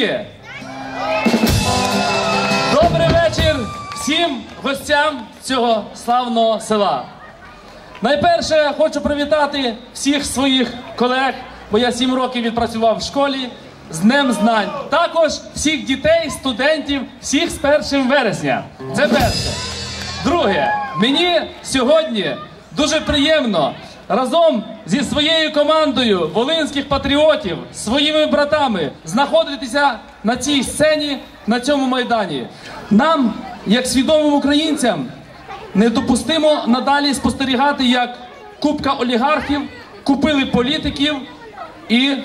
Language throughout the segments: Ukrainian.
вечір! Добрий вечір всім гостям цього славного села. Найперше хочу привітати всіх своїх колег, бо я сім років відпрацював в школі з Днем Знань. Також всіх дітей, студентів, всіх з 1 вересня. Це перше. Друге, мені сьогодні дуже приємно разом зі своєю командою волинських патріотів, своїми братами, знаходитися на цій сцені, на цьому майдані. Нам, як свідомим українцям, недопустимо надалі спостерігати, як купка олігархів купили політиків і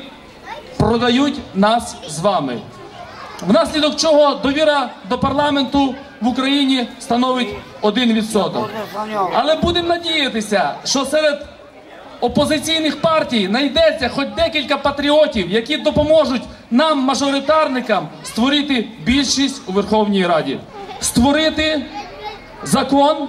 продають нас з вами. Внаслідок чого довіра до парламенту в Україні становить 1%. Але будемо надіятися, що серед опозиційних партій знайдеться хоч декілька патріотів, які допоможуть нам, мажоритарникам, створити більшість у Верховній Раді, створити закон,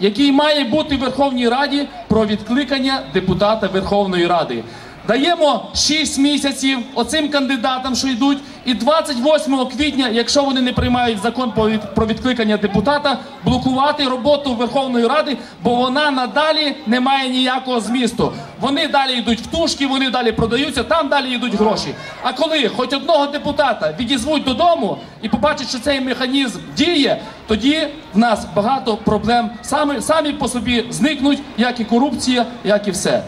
який має бути в Верховній Раді про відкликання депутата Верховної Ради. Даємо 6 місяців оцим кандидатам, що йдуть, і 28 квітня, якщо вони не приймають закон про відкликання депутата, блокувати роботу Верховної Ради, бо вона надалі не має ніякого змісту. Вони далі йдуть в тушки, вони далі продаються, там далі йдуть гроші. А коли хоч одного депутата відізвуть додому і побачать, що цей механізм діє, тоді в нас багато проблем самі, самі по собі зникнуть, як і корупція, як і все.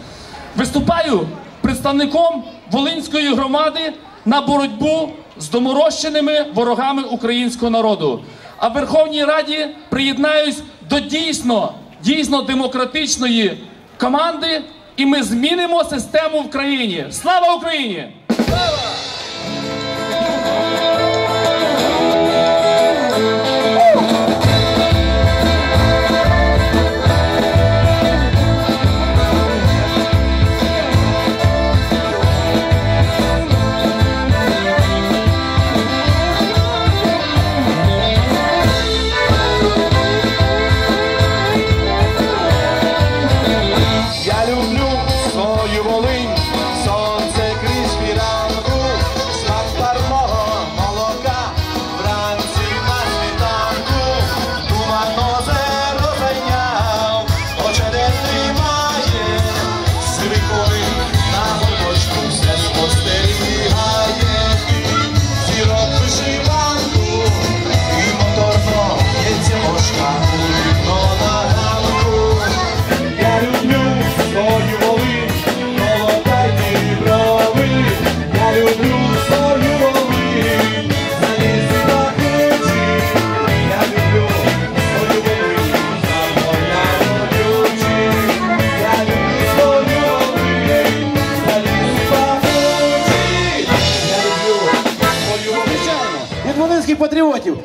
Виступаю представником Волинської громади на боротьбу з доморощеними ворогами українського народу. А Верховній Раді приєднаюсь до дійсно, дійсно демократичної команди, і ми змінимо систему в країні. Слава Україні!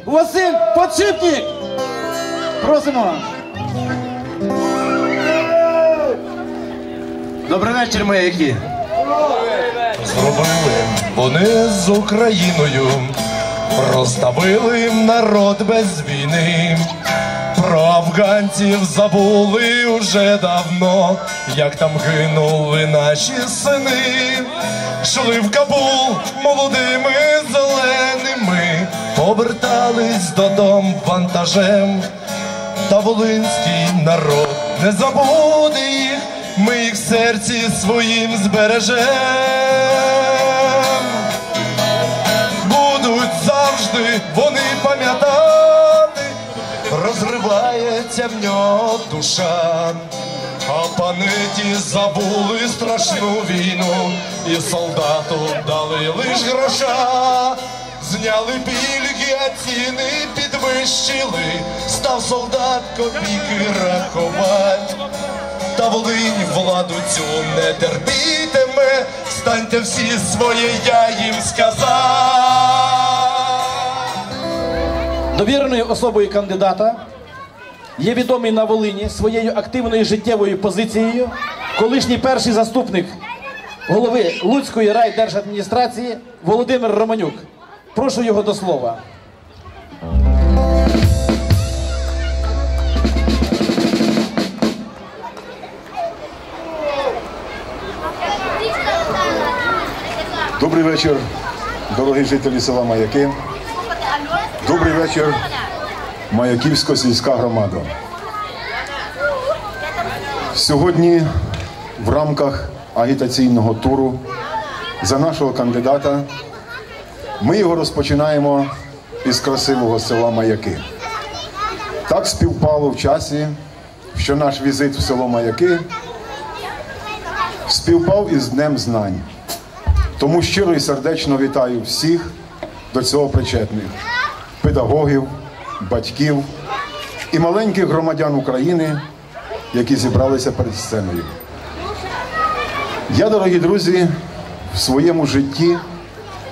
Василь Подшипник. Просимо. Добрий вечір, маяки. Зробили вони з Україною, розставили народ без війни. Про афганців забули уже давно, як там гинули наші сини. Шли в Кабул молодими повертались додому вантажем. Та волинський народ не забуде їх, ми їх серці своїм збережем. Будуть завжди вони пам'ятати, розривається в нього душа. А панеті забули страшну війну, і солдату дали лиш гроша. Зняли пільги, а ціни підвищили, став солдат копійки рахувати. Та Волинь владу цю не терпітиме, станьте всі своє, я їм сказав. Довіреною особою кандидата є відомий на Волині своєю активною життєвою позицією, колишній перший заступник голови Луцької райдержадміністрації Володимир Романюк. Прошу його до слова. Добрий вечір, дорогі жителі села Маяки. Добрий вечір, Маяківська сільська громада. Сьогодні в рамках агітаційного туру за нашого кандидата ми його розпочинаємо із красивого села Маяки. Так співпало в часі, що наш візит в село Маяки співпав із Днем Знань. Тому щиро і сердечно вітаю всіх до цього причетних педагогів, батьків і маленьких громадян України, які зібралися перед сценою. Я, дорогі друзі, в своєму житті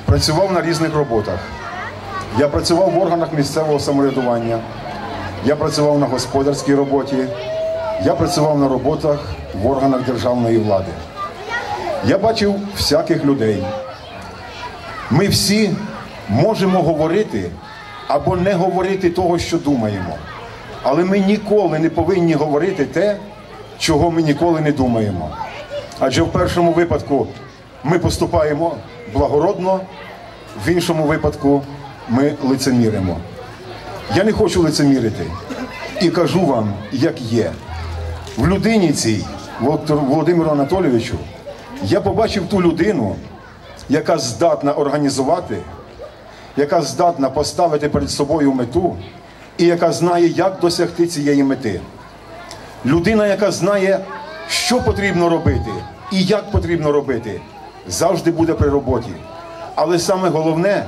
працював на різних роботах. Я працював в органах місцевого самоврядування, я працював на господарській роботі, я працював на роботах в органах державної влади. Я бачив всяких людей. Ми всі можемо говорити або не говорити того, що думаємо. Але ми ніколи не повинні говорити те, чого ми ніколи не думаємо. Адже в першому випадку ми поступаємо благородно, в іншому випадку ми лицеміримо. Я не хочу лицемірити і кажу вам, як є. В людині цій, Володимиру Анатолійовичу, я побачив ту людину, яка здатна організувати, яка здатна поставити перед собою мету і яка знає, як досягти цієї мети. Людина, яка знає, що потрібно робити і як потрібно робити, завжди буде при роботі. Але саме головне,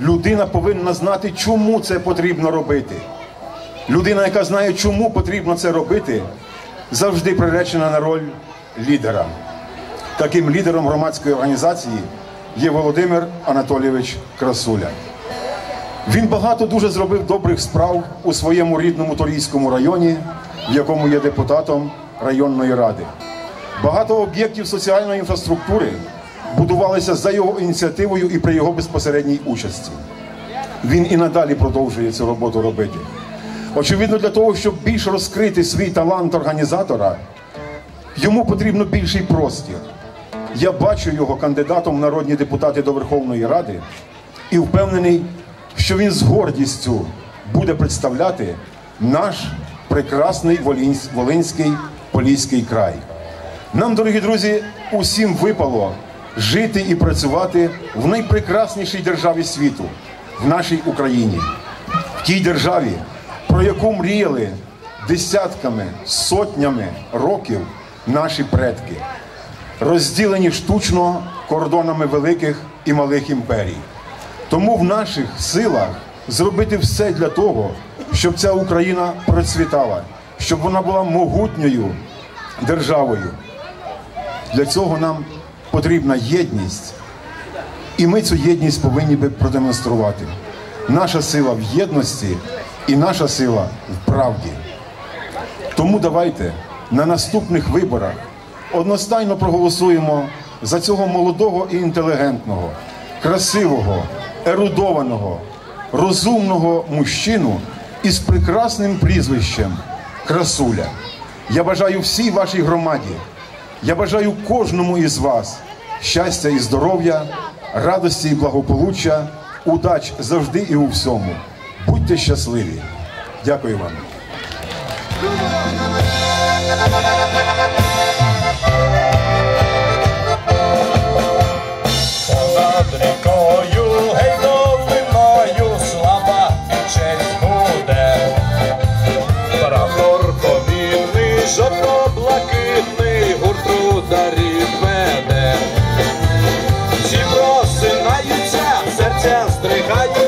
людина повинна знати, чому це потрібно робити. Людина, яка знає, чому потрібно це робити, завжди приречена на роль лідера. Таким лідером громадської організації є Володимир Анатолійович Красуля. Він багато дуже зробив добрих справ у своєму рідному Торійському районі, в якому є депутатом районної ради. Багато об'єктів соціальної інфраструктури будувалися за його ініціативою і при його безпосередній участі. Він і надалі продовжує цю роботу робити. Очевидно, для того, щоб більш розкрити свій талант організатора, йому потрібно більший простір. Я бачу його кандидатом в народні депутати до Верховної Ради і впевнений, що він з гордістю буде представляти наш прекрасний Волинський Поліський край. Нам, дорогі друзі, усім випало жити і працювати в найпрекраснішій державі світу, в нашій Україні, в тій державі, про яку мріяли десятками, сотнями років наші предки розділені штучно кордонами великих і малих імперій. Тому в наших силах зробити все для того, щоб ця Україна процвітала, щоб вона була могутньою державою. Для цього нам потрібна єдність, і ми цю єдність повинні би продемонструвати. Наша сила в єдності і наша сила в правді. Тому давайте на наступних виборах одностайно проголосуємо за цього молодого і інтелігентного, красивого, ерудованого, розумного мужчину із прекрасним прізвищем Красуля. Я бажаю всій вашій громаді, я бажаю кожному із вас щастя і здоров'я, радості і благополуччя, удач завжди і у всьому. Будьте щасливі! Дякую вам. Жодного сестри,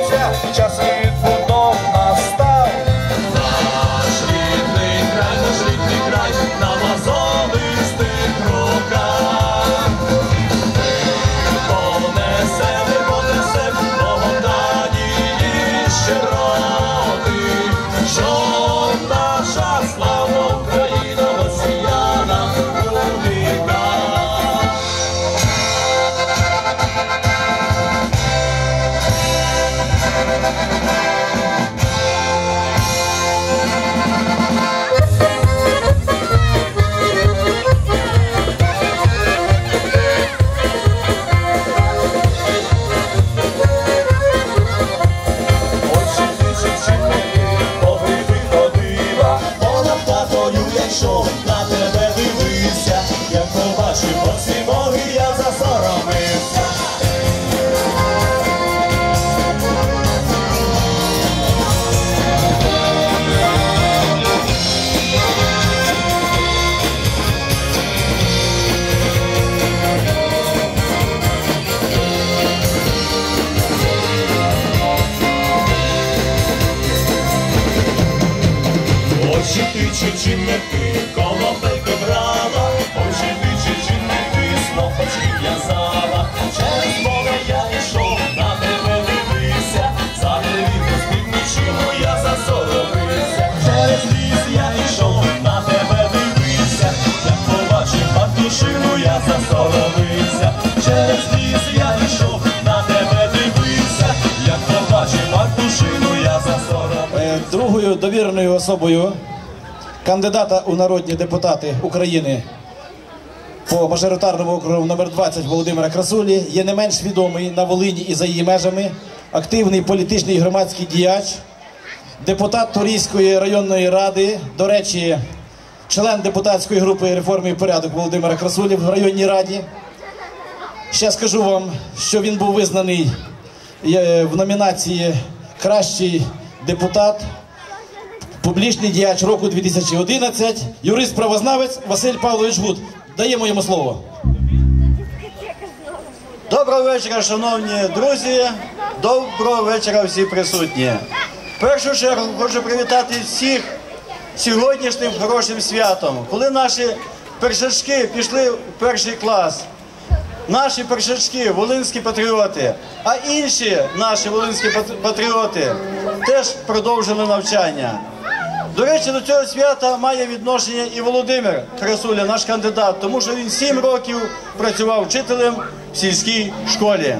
Е, довіреною особою кандидата у народні депутати України по мажоритарному округу номер 20 Володимира Красулі є не менш відомий на Волині і за її межами активний політичний і громадський діяч, депутат Турійської районної ради, до речі, член депутатської групи реформи і порядок Володимира Красулі в районній раді. Ще скажу вам, що він був визнаний е, в номінації Кращий депутат, публічний діяч року 2011, юрист-правознавець Василь Павлович Гуд. Даємо йому слово. Доброго вечора, шановні друзі. Доброго вечора всі присутні. Першу чергу хочу привітати всіх сьогоднішнім хорошим святом, коли наші першачки пішли в перший клас. Наші першачки, волинські патріоти, а інші наші волинські пат- патріоти теж продовжили навчання. До речі, до цього свята має відношення і Володимир Красуля, наш кандидат, тому що він сім років працював вчителем в сільській школі.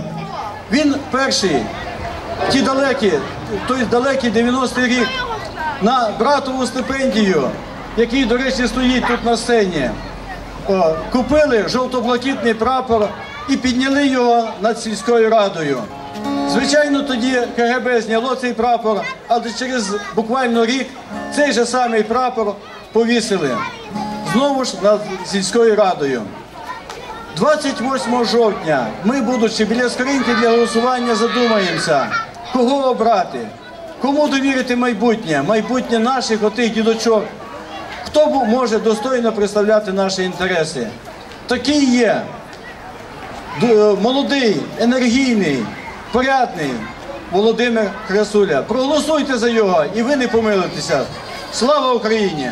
Він перший, ті далекі, той далекий 90-й рік, на братову стипендію, який, до речі, стоїть тут на сцені. Купили жовто-блакитний прапор і підняли його над сільською радою. Звичайно, тоді КГБ зняло цей прапор, але через буквально рік цей же самий прапор повісили знову ж над сільською радою. 28 жовтня ми, будучи біля скриньки для голосування, задумаємося, кого обрати, кому довірити майбутнє, майбутнє наших отих дідочок, хто може достойно представляти наші інтереси. Такий є молодий, енергійний, порядний Володимир Красуля. Проголосуйте за його і ви не помилитеся. Слава Україні!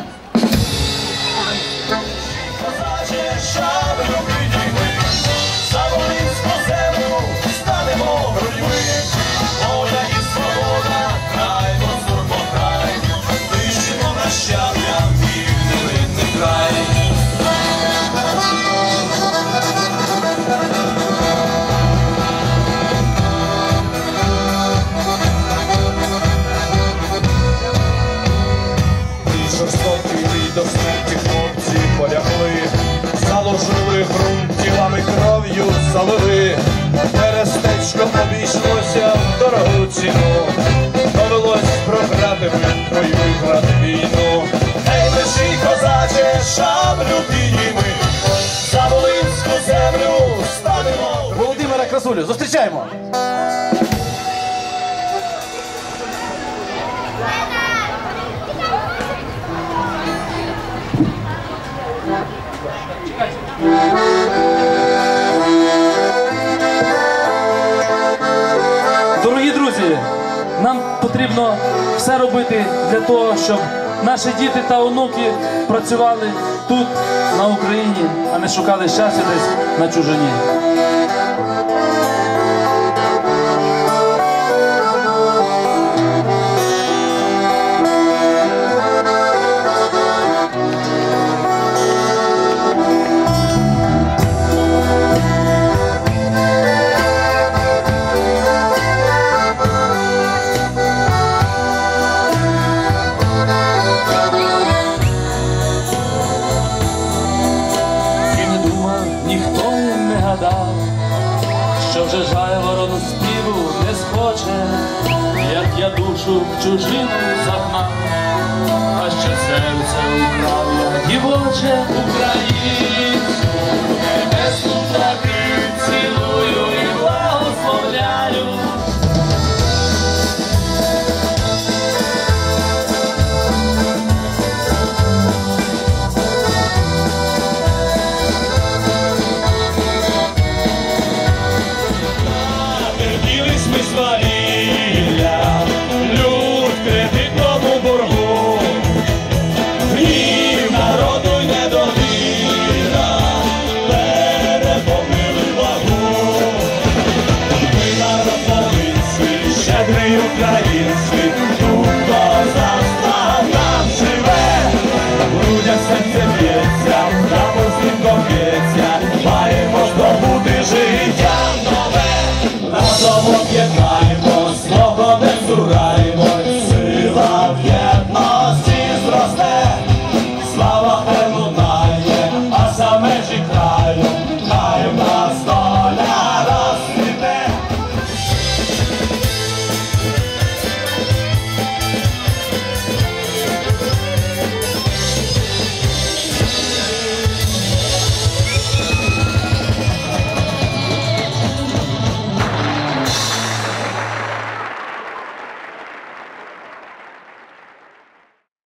Ціну, довелось програти битву й виграти війну. Ей, лиши, козаче, шаблю підійми, за волинську землю станемо. Володимира Красулю, зустрічаємо! Дорогі потрібно все робити для того, щоб наші діти та онуки працювали тут, на Україні, а не шукали щастя десь на чужині. Я душу в чужину загнав, а ще серце украв я дівоче українське. love, yeah.